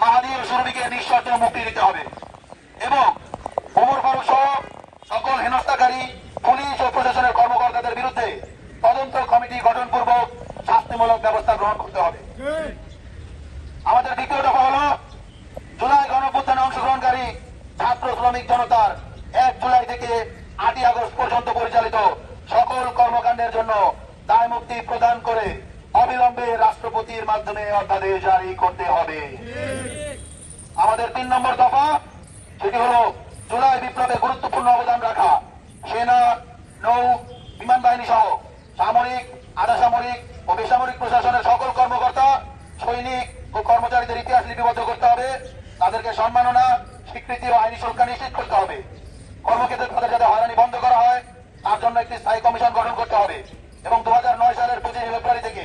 মাহাদি ও সুরভিকে নিঃশর্ত মুক্তি দিতে হবে। এবং ওমর ফারুক সহ সকল হেনস্থাকারী পুলিশ ও প্রশাসনের কর্মকর্তাদের বিরুদ্ধে তদন্ত কমিটি গঠনপূর্বক শাস্তিমূলক ব্যবস্থা গ্রহণ করতে হবে। আমাদের দ্বিতীয় দফা হল জুলাই গণঅভ্যুত্থানে অংশগ্রহণকারী ছাত্র শ্রমিক জনতার এক জুলাই থেকে আটই আগস্ট পর্যন্ত পরিচালিত সকল কর্মকাণ্ডের জন্য দায় মুক্তি প্রদান করে অবিলম্বে রাষ্ট্রপতির মাধ্যমে অধ্যাদেশ জারি করতে হবে। আমাদের তিন নম্বর দফা, সেটি হল জুলাই বিপ্লবে গুরুত্বপূর্ণ অবদান রাখা। সেনা, নৌ, বিমান বাহিনী সহ সামরিক আধা সামরিক ও বেসামরিক প্রশাসনের সকল কর্মকর্তা, সৈনিক ও কর্মচারীদের ইতিহাস লিপিবদ্ধ করতে হবে। তাদেরকে সম্মাননা, স্বীকৃতি ও আইনি সুরক্ষা নিশ্চিত করতে হবে। কর্মক্ষেত্রে তাদের যাতে হয়রানি বন্ধ করা হয়, তার জন্য একটি স্থায়ী কমিশন গঠন করতে হবে। এবং দু হাজার নয় সালের পঁচিশে ফেব্রুয়ারি থেকে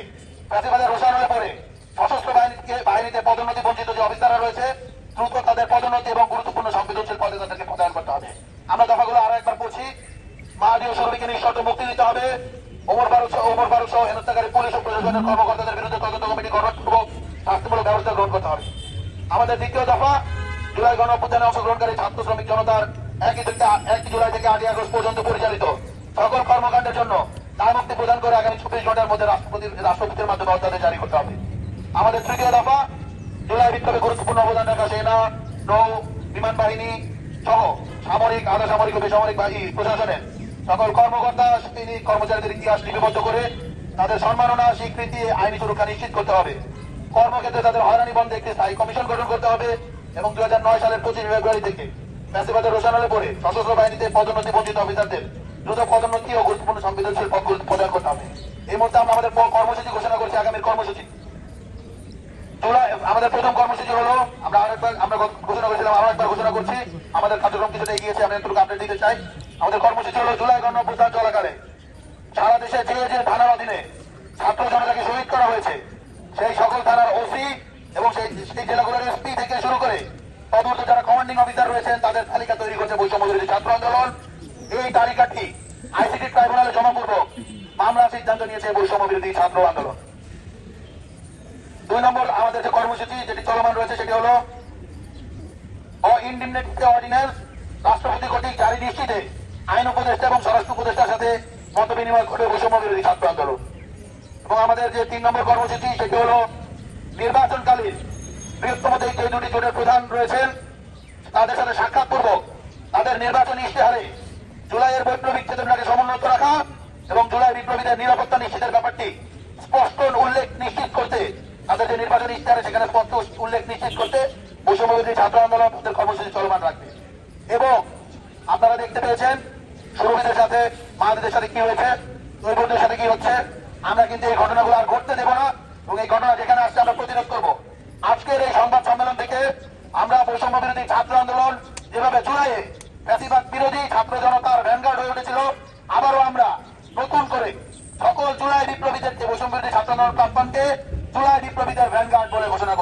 প্রতিবাদের রোষানলে পরে সশস্ত্র বাহিনীকে বাহিনীতে পদোন্নতি বঞ্চিত যে অফিসাররা রয়েছে, দ্রুত তাদের পদোন্নতি এবং গুরুত্বপূর্ণ সংবেদনশীল পদে তাদেরকে প্রদান করতে হবে। আমরা দফাগুলো আরও একবার পড়ছি। মাহাদীয় সরবিকে নিঃশর্ত মুক্তি দিতে হবে। ওমর ফারুক ওমর ফারুক সহ হেনস্থাকারী পুলিশ ও প্রশাসনের কর্মকর্তাদের বিরুদ্ধে তদন্ত কমিটি গঠনপূর্বক শাস্তিমূলক ব্যবস্থা গ্রহণ করতে হবে। আমাদের দ্বিতীয় দফা, জুলাই গণ অংশগ্রহণকারী ছাত্র শ্রমিক জনতার একই জুলাই থেকে আটই আগস্ট পর্যন্ত পরিচালিত। সকল মুক্তি প্রদান করে আগামী চব্বিশ ঘণ্টার মধ্যে রাষ্ট্রপতির রাষ্ট্রপতির মাধ্যমে অধ্যাদেশ জারি করতে হবে। আমাদের তৃতীয় দফা, জুলাই বিপ্লবে গুরুত্বপূর্ণ অবদান রাখা সেনা, নৌ, বিমান বাহিনী সহ সামরিক আধা সামরিক ও বেসামরিক বাহিনী প্রশাসনের সকল কর্মকর্তা, তিনি কর্মচারীদের ইতিহাস লিপিবদ্ধ করে তাদের সম্মাননা, স্বীকৃতি, আইনি সুরক্ষা নিশ্চিত করতে হবে। কর্মক্ষেত্রে তাদের হয়রানি বন্ধে একটি স্থায়ী কমিশন গঠন করতে হবে এবং দুই হাজার নয় সালের পঁচিশ ফেব্রুয়ারি থেকে ফ্যাসিবাদের রোশানলে পরে সশস্ত্র বাহিনীতে পদোন্নতি বঞ্চিত অফিসারদের দ্রুত পদোন্নতি ও গুরুত্বপূর্ণ সংবেদনশীল পদগুলো প্রদান করতে হবে। এই মুহূর্তে আমরা আমাদের কর্মসূচি ঘোষণা করছি আগামীর কর্মসূচি। আমাদের প্রথম কর্মসূচি হলো, আমরা আরেকবার আমরা ঘোষণা করেছিলাম, আরও একবার ঘোষণা করছি। আমাদের কার্যক্রম কিছুটা এগিয়েছে আমরা একটু আপডেট দিতে চাই। আমাদের কর্মসূচি হলো জুলাই গণ অভ্যুত্থান চলাকালে। সারা দেশে যে যে থানার অধীনে ছাত্র জনতাকে শহীদ করা হয়েছে, সেই সকল থানার ওসি এবং সেই জেলাগুলোর এসপি থেকে শুরু করে তদন্ত যারা কমান্ডিং অফিসার রয়েছেন, তাদের তালিকা তৈরি করছে বৈষম্য বিরোধী ছাত্র আন্দোলন। এই তালিকাটি আইসিটি ট্রাইব্যুনালে জমাপূর্বক মামলা সিদ্ধান্ত নিয়েছে বৈষম্য বিরোধী ছাত্র আন্দোলন। দুই নম্বর আমাদের যে কর্মসূচি, যেটি চলমান রয়েছে, সেটি হলো ইন্ডিমনিটি অর্ডিন্যান্স। রাষ্ট্রপতি কর্তৃক জারি নিশ্চিতে আইন উপদেষ্টা এবং স্বরাষ্ট্র উপদেষ্টার সাথে মত বিনিময় ঘটে বৈষম্য বিরোধী ছাত্র আন্দোলন। এবং আমাদের যে তিন নম্বর কর্মসূচি, সেটি হলো নির্বাচনকালীন বৃহত্তম যে দুটি জোটের প্রধান রয়েছেন। তাদের সাথে সাক্ষাৎ পূর্বক তাদের নির্বাচনী ইশতেহারে জুলাইয়ের বৈপ্লবিক চেতনাকে সমুন্নত রাখা এবং জুলাই বিপ্লবীদের নিরাপত্তা নিশ্চিতের ব্যাপারটি স্পষ্ট উল্লেখ নিশ্চিত করতে, তাদের যে নির্বাচনী ইশতেহারে সেখানে স্পষ্ট উল্লেখ নিশ্চিত করতে বৈষম্যবিরোধী ছাত্র আন্দোলন তাদের কর্মসূচি চলমান রাখবে। এবং আপনারা দেখতে পেয়েছেন, সুরভিদের সাথে মাহাদিদের সাথে কি হয়েছে তৈবুদের সাথে কি হচ্ছে, আমরা কিন্তু এই ঘটনাগুলো আর ঘটতে দেবো না এবং এই ঘটনা যেখানে আসছে আমরা প্রতিরোধ করব আজকের এই সংবাদ সম্মেলন থেকে আমরা বৈষম্য বিরোধী ছাত্র আন্দোলন যেভাবে জুলাইয়ে বেশিরভাগ বিরোধী ছাত্র জনতার ভ্যানগার্ড হয়ে উঠেছিল, আবারও আমরা নতুন করে সকল জুলাই বিপ্লবীদের যে বৈষম্য বিরোধী ছাত্র আন্দোলন প্রাক্তনকে জুলাই বিপ্লবীদের ভ্যানগার্ড বলে ঘোষণা